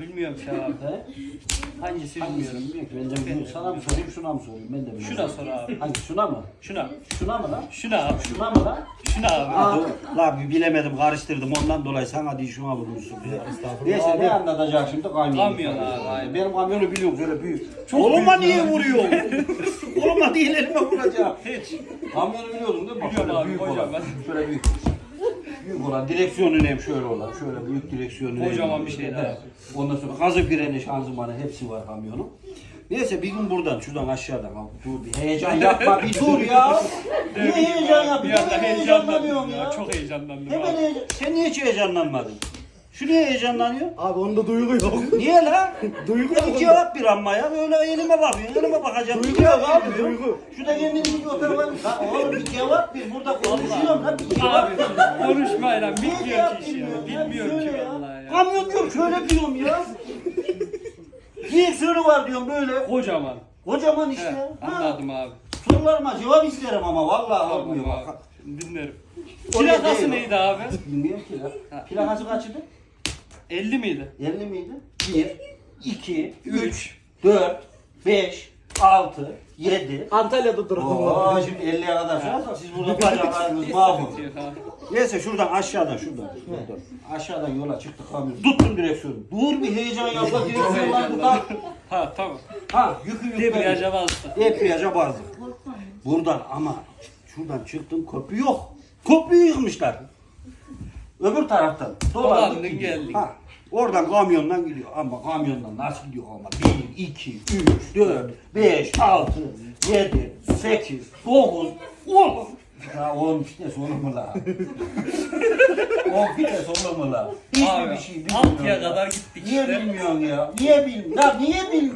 Bilmiyorum abi. He? Hangisi bilmiyorum. bilmiyorum ki. Bence bu sana mı sorayım şuna mı sorayım ben de bilmiyorum. Şuna sor abi. Hangi şuna mı? Şuna. Şuna mı lan? Şuna abi. Şuna mı lan? Şuna abi. Aa, la bir bilemedim karıştırdım ondan dolayı sana değil şuna vurmuşsun. Neyse ne anlatacak şimdi kamyon. Kamyon abi, aynen. Benim kamyonu biliyorum şöyle büyük. Koluma niye vuruyor? Koluma değil elime vuracağım. Hiç. Kamyonu biliyordun değil mi? Bak Biliyorum abi, büyük kocaman. olan. Şöyle büyük. Büyük olan direksiyonu neyim şöyle olan. Şöyle büyük direksiyonu neyim. Kocaman bir şey Evet. Ondan sonra gazı freni şanzımanı hepsi var kamyonun. Neyse bir gün buradan şuradan aşağıdan al. Dur bir heyecan yapma bir dur ya. Niye heyecan Bir yapıyorsun? anda Hemen heyecanlandım heyecanlanıyorum ya. ya. Çok heyecanlandım Hemen abi. heyecan. Sen niye hiç heyecanlanmadın? Şu niye heyecanlanıyor? Abi onda duygu yok. Niye lan? Duygu Ya bir yok. cevap bir amma ya. Öyle elime bakıyorsun. Elime bakacağım. Duygu Bir yok abi, duygu. Şu da kendini bir otur lan. Lan oğlum bir cevap bir. Burada konuşuyorum lan. Bir cevap Niye bilmiyor cevap ki işi ya. Söyle ki ya. vallahi ya. Kamyon diyorum şöyle diyorum ya. Direksiyonu var diyorum böyle. Kocaman. Kocaman He, işte. Ha. anladım abi. Sorularıma cevap isterim ama vallahi olmuyor dinlerim. Plakası neydi abi? Bilmiyorum ki lan. Plakası kaçıydı? 50 miydi? 50 miydi? 1, 2, 3, 3. 4, 5, 6, 7. Antalya'da duralım. Oo şimdi 50'ye kadar sayarsak siz burada bacaklarınız mahvol. Yok abi. Neyse şuradan aşağıdan şuradan. şuradan. Aşağıdan yola çıktık kamyon. Tuttum direksiyonu. Dur bir heyecan yapma direksiyonlar burada. Ha tamam. Ha yükü yükledim. Debriyaja bastı. Debriyaja bazdık. Buradan ama şuradan çıktım köprü yok. Köprüyü yıkmışlar. Öbür taraftan. Dolandın, geldin. Ha, oradan kamyondan gidiyor ama kamyondan nasıl gidiyor ama 1, 2, 3, 4, 5, 6, 7, 8, 9, 10. Ya 10 vites olur mu la? 10 vites olur mu la? Hiçbir Abi bir şey bilmiyorum altıya ya. kadar gittik Niye işte. bilmiyorsun ya? Niye bilmiyorsun? Ya niye bilmiyorsun?